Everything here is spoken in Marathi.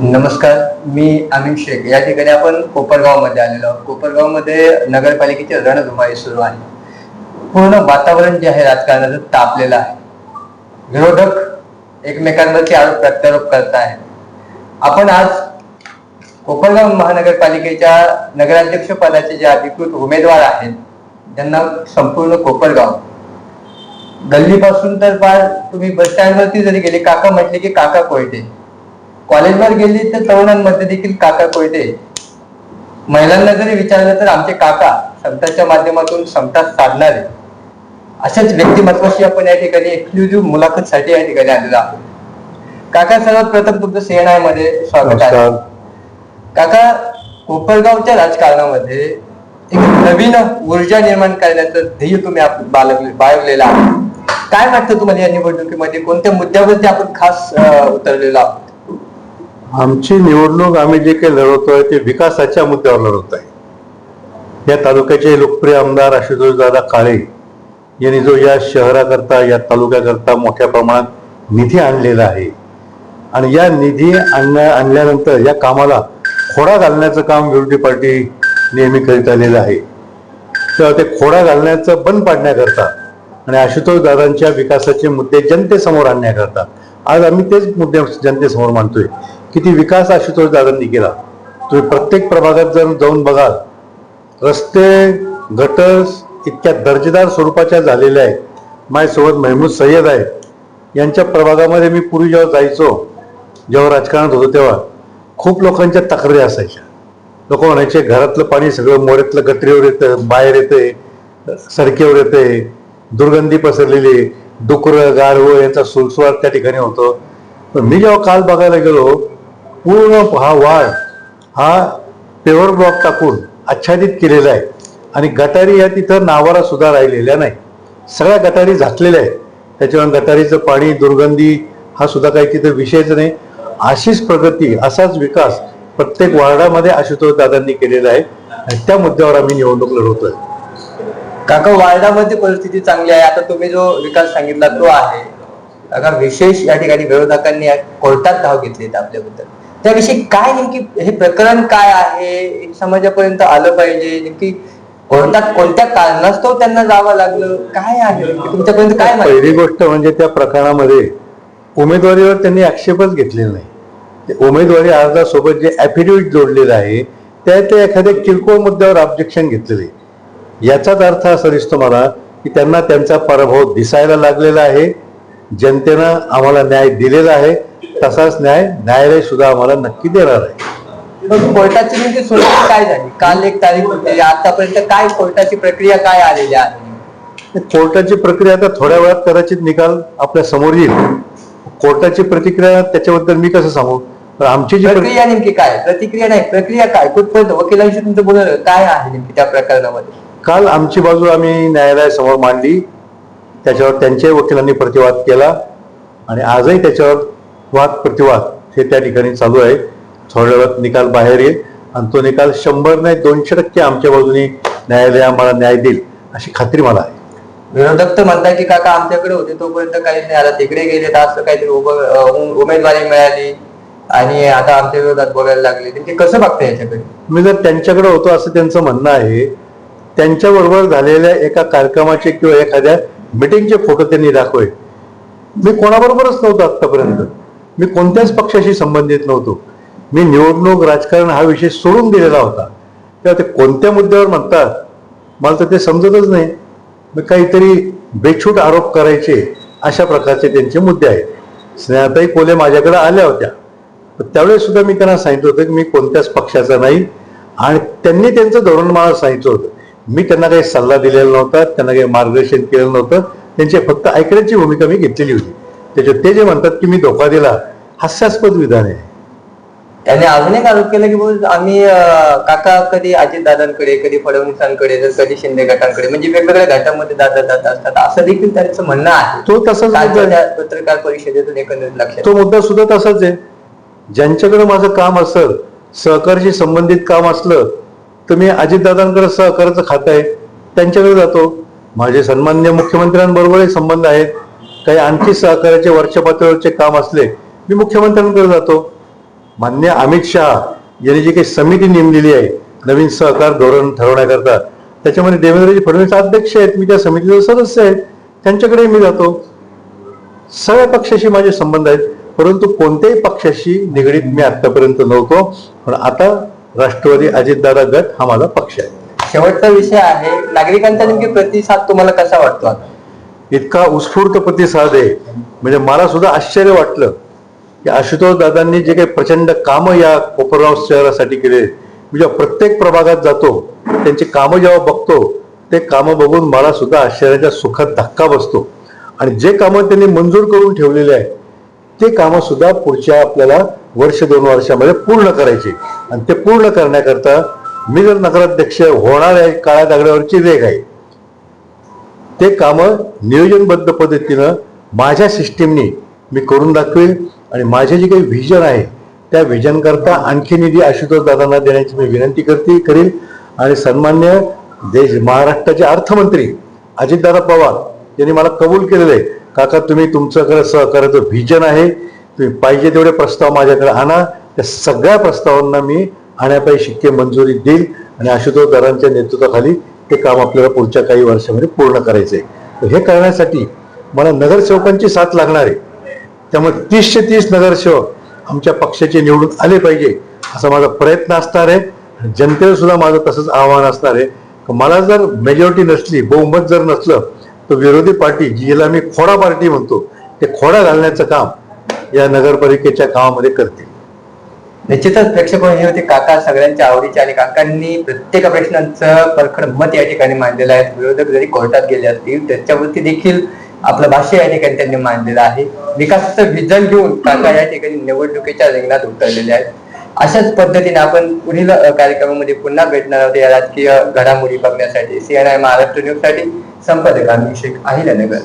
नमस्कार मी अमित शेख. या ठिकाणी आपण कोपरगावमध्ये आलेलो आहोत. कोपरगावमध्ये नगरपालिकेची रणधुमाळी सुरू आहे. पूर्ण वातावरण जे आहे राजकारणाचं तापलेलं आहे. विरोधक एकमेकांवरती आरोप प्रत्यारोप करत आहेत. आपण आज कोपरगाव महानगरपालिकेच्या नगराध्यक्ष पदाचे जे अधिकृत उमेदवार आहेत त्यांना संपूर्ण कोपरगाव. गल्लीपासून तर फार तुम्ही बस स्टँडवरती जरी गेले काका म्हटले की काका कोयटे कॉलेजवर गेली तर तरुणांमध्ये देखील काका कोयटे महिलांना जरी विचारलं तर आमचे काका संतांच्या माध्यमातून समता साधणारे. अशाच व्यक्तिमत्वाशी आपण या ठिकाणी एक्सक्लुझिव्ह मुलाखतसाठी या ठिकाणी आलेलो आहोत. काका सर्वात प्रथम तुमचं सीएनआयमध्ये स्वागत आहे. काका कोपरगावच्या राजकारणामध्ये एक नवीन ऊर्जा निर्माण करण्याचं ध्येय तुम्ही बाळगलेलं आहे. काय वाटतं तुम्हाला या निवडणुकीमध्ये? कोणत्या मुद्द्यावरती आपण खास उतरलेलो आहोत? आमची निवडणूक आम्ही जे काही लढवतोय ते विकासाच्या मुद्द्यावर लढवत आहे या तालुक्याचे लोकप्रिय आमदार आशुतोष दादा काळे यांनी जो या शहराकरता या तालुक्याकरता मोठ्या प्रमाणात निधी आणलेला आहे. आणि या निधी आणण्या आणल्यानंतर या कामाला खोडा घालण्याचं काम विरोधी पार्टी नेहमी करीत आलेलं आहे. तेव्हा ते खोडा घालण्याचं बंद पाडण्याकरता आणि आशुतोष दादांच्या विकासाचे मुद्दे जनतेसमोर आणण्याकरता. आज आम्ही तेच मुद्दे जनतेसमोर मांडतोय. किती विकास आशुतोष दादांनी केला. तुम्ही प्रत्येक प्रभागात जर जाऊन बघाल रस्ते गटर्स इतक्या दर्जेदार स्वरूपाच्या झालेल्या आहेत. माझ्यासोबत महमूद सय्यद आहे यांच्या प्रभागामध्ये मी पूर्वी जेव्हा जायचो जेव्हा राजकारणात होतो तेव्हा खूप लोकांच्या तक्रारी असायच्या. लोक म्हणायचे घरातलं पाणी सगळं मोऱ्यातलं गटरीवर येतं बाहेर येते सरकेवर येते दुर्गंधी पसरलेली डुकरं गारवं यांचा सुलसुवार त्या ठिकाणी होतो. पण मी जेव्हा काल बघायला गेलो पूर्ण हा वाढ हा पेवर ब्लॉक टाकून आच्छादित केलेला आहे. आणि गटारी या तिथं नावाला सुद्धा राहिलेल्या नाही. सगळ्या गटारी झाकलेल्या आहेत. त्याच्यामुळे गटारीचं पाणी दुर्गंधी हा सुद्धा काही तिथं विषयच नाही. अशीच प्रगती असाच विकास प्रत्येक वार्डामध्ये आशुतोष दादांनी केलेला आहे. आणि त्या मुद्द्यावर आम्ही निवडणूक लढवतोय. काका वार्डामध्ये परिस्थिती चांगली आहे. आता तुम्ही जो विकास सांगितला तो आहे. विशेष या ठिकाणी विरोधकांनी कोर्टात धाव घेतली आपल्याबद्दल. त्याविषयी काय नेमकी हे प्रकरण काय आहे? समाजापर्यंत आलं पाहिजे. नेमकी कोणत्या कोणत्या कारणास्तव त्यांना जावं लागलं? काय आहे? तुमच्यापर्यंत काय माहिती? पहिली गोष्ट म्हणजे त्या प्रकरणामध्ये उमेदवारीवर त्यांनी आक्षेपच घेतलेला नाही. उमेदवारी अर्जासोबत जे ऍफिडेव्हिट जोडलेलं आहे त्या ते एखाद्या किरकोळ मुद्द्यावर ऑब्जेक्शन घेतलेले. आहे याचाच अर्थ असा दिसतो मला की त्यांना त्यांचा पराभव दिसायला लागलेला आहे. जनतेनं आम्हाला न्याय दिलेला आहे. तसाच न्याय न्यायालय सुद्धा आम्हाला नक्की देणार आहे. मग कोर्टाची नेमकी सुरुवात काय झाली? काल एक तारीख होती आतापर्यंत काय कोर्टाची प्रक्रिया काय आलेली आहे? कोर्टाची प्रक्रिया आता थोड्या वेळात कदाचित निकाल आपल्यासमोर येईल. कोर्टाची प्रतिक्रिया त्याच्याबद्दल मी कसं सांगू? तर आमची जी प्रक्रिया प्रक्रिया नेमकी काय? प्रतिक्रिया नाही प्रक्रिया काय? कुठपर्यंत वकिलांशी तुमचं बोलणं काय आहे नेमकी त्या प्रकरणामध्ये? काल आमची बाजू आम्ही न्यायालयासमोर मांडली त्याच्यावर त्यांच्याही वकिलांनी प्रतिवाद केला आणि आजही त्याच्यावर वाद प्रतिवाद हे त्या ठिकाणी चालू आहे थोड्या वेळात निकाल बाहेर येईल. आणि तो निकाल शंभर नाही दोनशे टक्के आमच्या बाजूने न्यायालय आम्हाला न्याय देईल अशी खात्री मला आहे. विरोधक तर म्हणतात की काका आमच्याकडे होते तोपर्यंत काहीच नाही आता तिकडे गेले तर असं काहीतरी उभं उमेदवारी मिळाली आणि आता आमच्या विरोधात बोलायला लागले. ते कसं बघता याच्याकडे? मी जर त्यांच्याकडे होतो असं त्यांचं म्हणणं आहे त्यांच्याबरोबर झालेल्या एका कार्यक्रमाचे किंवा एखाद्या मिटिंगचे फोटो त्यांनी दाखवले. मी कोणाबरोबरच नव्हतो आतापर्यंत मी कोणत्याच पक्षाशी संबंधित नव्हतो. मी निवडणूक राजकारण हा विषय सोडून दिलेला होता. तेव्हा ते कोणत्या मुद्द्यावर म्हणतात मला तर ते समजतच नाही. मग काहीतरी बेछूट आरोप करायचे अशा प्रकारचे त्यांचे मुद्दे आहेत. स्नेहाताई कोले माझ्याकडे आल्या होत्या. त्यावेळेस सुद्धा मी त्यांना सांगितलं होतं की मी कोणत्याच पक्षाचा नाही. आणि त्यांनी त्यांचं धोरण मला सांगितलं होतं. मी त्यांना काही सल्ला दिलेला नव्हता त्यांना काही मार्गदर्शन केलेलं नव्हतं. त्यांचे फक्त ऐकण्याची भूमिका मी घेतलेली होती. त्याच्यात ते जे म्हणतात की मी धोका दिला हास्यास्पद विधान आहे. त्याने अजून एक आरोप केला की बुवा आम्ही अं, काका कधी अजितदादांकडे कधी फडणवीसांकडे तर कधी शिंदे गटांकडे म्हणजे वेगवेगळ्या गटामध्ये दादा दादा असतात असं देखील त्यांचं म्हणणं आहे. तो तसाच कालच्या मुद्दा आहे. त्या पत्रकार परिषदेतून एकंदरीत लक्षात तो मुद्दा सुद्धा तसाच आहे. ज्यांच्याकडे माझं काम असेल सहकार्याशी संबंधित काम असलं तर मी अजितदादांकडे सहकार्याचं खातं आहे त्यांच्याकडे जातो. माझे सन्मान्य मुख्यमंत्र्यांबरोबरही संबंध आहेत. काही आणखी सहकार्याचे वरच्या पातळीवरचे काम असले मी मुख्यमंत्र्यांकडे जातो. मान्य अमित शहा यांनी जी काही समिती नेमलेली आहे नवीन सहकार धोरण ठरवण्याकरता त्याच्यामध्ये देवेंद्रजी फडणवीस अध्यक्ष आहेत मी त्या समितीचा सदस्य आहे त्यांच्याकडे मी जातो. सगळ्या पक्षाशी माझे संबंध आहेत परंतु कोणत्याही पक्षाशी निगडीत मी आतापर्यंत नव्हतो पण आता राष्ट्रवादी अजितदादा गट हा माझा पक्ष आहे. शेवटचा विषय आहे नागरिकांचा नेमकी प्रतिसाद तुम्हाला कसा वाटतो? आता? इतका उत्स्फूर्त प्रतिसाद आहे. म्हणजे मला सुद्धा आश्चर्य वाटलं की आशुतोष दादांनी जे काही प्रचंड कामं या कोपरगाव शहरासाठी केले. मी जेव्हा प्रत्येक प्रभागात जातो त्यांची कामं जेव्हा बघतो ते कामं बघून मला सुद्धा आश्चर्याच्या सुखात धक्का बसतो. आणि जे कामं त्यांनी मंजूर करून ठेवलेले आहे ते कामं सुद्धा पुढच्या आपल्याला वर्ष दोन वर्षामध्ये पूर्ण करायचे. आणि ते पूर्ण करण्याकरता मी जर नगराध्यक्ष होणार आहे काळ्या दगडावरची रेख आहे ते कामं नियोजनबद्ध पद्धतीनं माझ्या सिस्टीमनी मी करून दाखवेल. आणि माझे जे काही व्हिजन आहे त्या व्हिजनकरता आणखी निधी आशुतोष दादांना देण्याची मी विनंती करते करेल. आणि सन्मान्य देश महाराष्ट्राचे अर्थमंत्री अजितदादा पवार यांनी मला कबूल केलेलं आहे. काका तुम्ही तुमच्याकडे सहकार्याचं व्हिजन आहे. तुम्ही पाहिजे तेवढे प्रस्ताव माझ्याकडे आणा. त्या सगळ्या प्रस्तावांना मी आणण्यापायी शिक्के मंजुरी देईल. आणि आशुतोष दादांच्या नेतृत्वाखाली ते काम आपल्याला पुढच्या काही वर्षामध्ये पूर्ण करायचं आहे तर हे करण्यासाठी मला नगरसेवकांची साथ लागणार आहे. त्यामुळे तीसशे तीस नगरसेवक आमच्या पक्षाचे निवडून आले पाहिजे असा माझा प्रयत्न असणार आहे. जनतेला सुद्धा माझं तसंच आव्हान असणार आहे. मला जर मेजॉरिटी नसली बहुमत जर नसलं तर विरोधी पार्टी जिला मी खोडा पार्टी म्हणतो ते खोडा घालण्याचं काम या नगरपालिकेच्या कामामध्ये करते. निश्चितच प्रेक्षक हे होते काका सगळ्यांच्या आवडीचे आणि काकांनी प्रत्येक प्रश्नांचं परखड मत या ठिकाणी मांडलेलं आहे. विरोधक जरी कोर्टात गेले असतील त्याच्यावरती देखील आपलं भाष्य या ठिकाणी त्यांनी मांडलेलं आहे. विकासाचं विजन घेऊन काका या ठिकाणी निवडणुकीच्या रिंगणात उतरलेले आहेत. अशाच पद्धतीने आपण पुढील कार्यक्रमामध्ये पुन्हा भेटणार आहोत. या राजकीय घडामोडी बघण्यासाठी सीएनआय महाराष्ट्र न्यूजसाठी संपादक अभिषेक अहिल्यानगर.